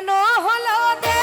কেন হলো দেখা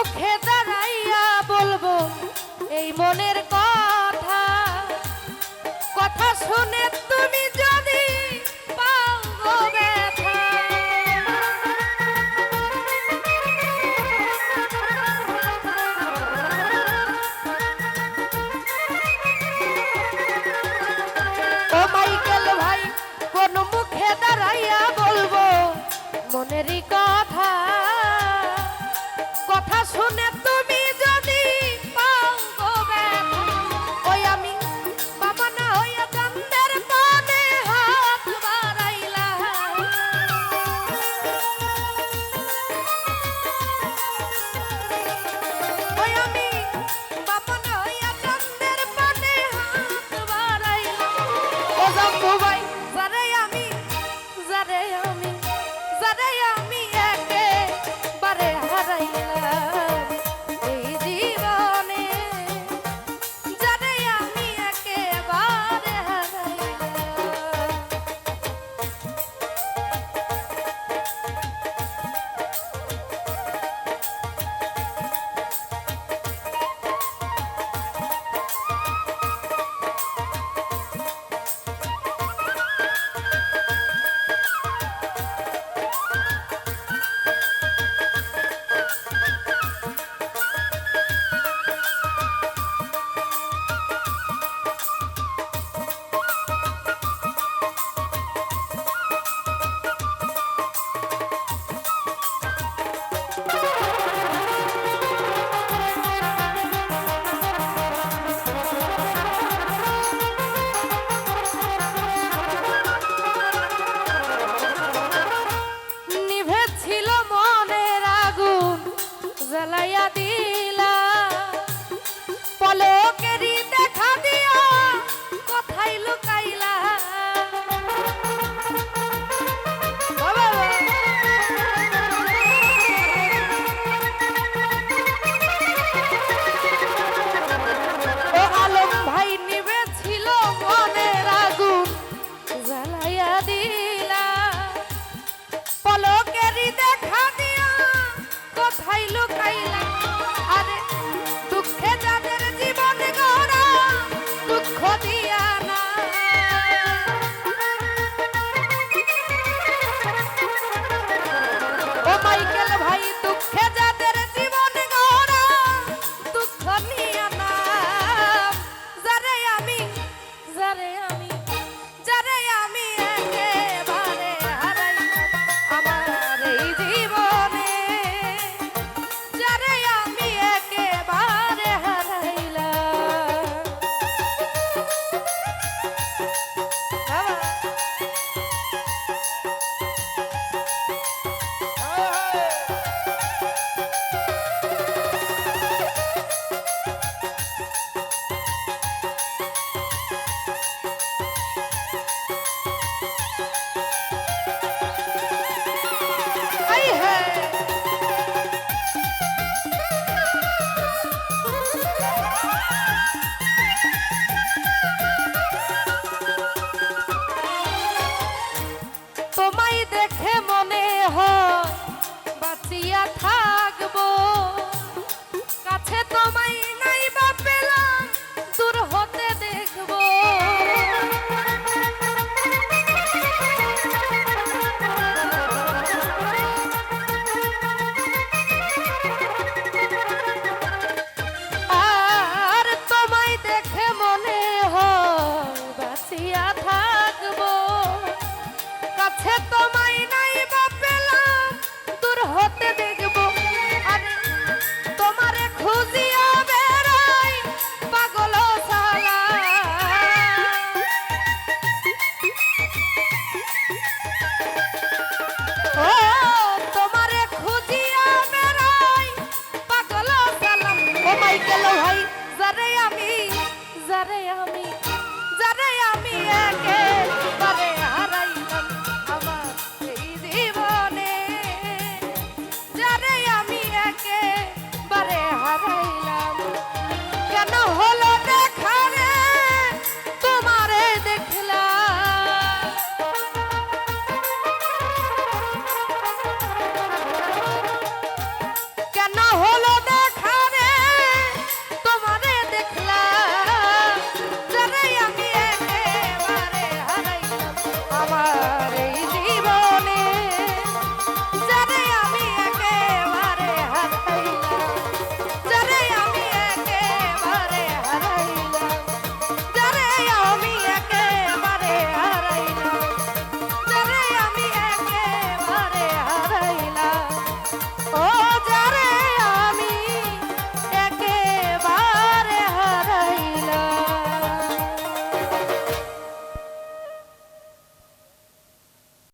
মুখে দাঁড়াইয়া বলব, এই মনের কথা। কথা শুনে তুমি যদি মাইকেল ভাই, কোন মুখে দাঁড়াইয়া বলব, মনেরই কথা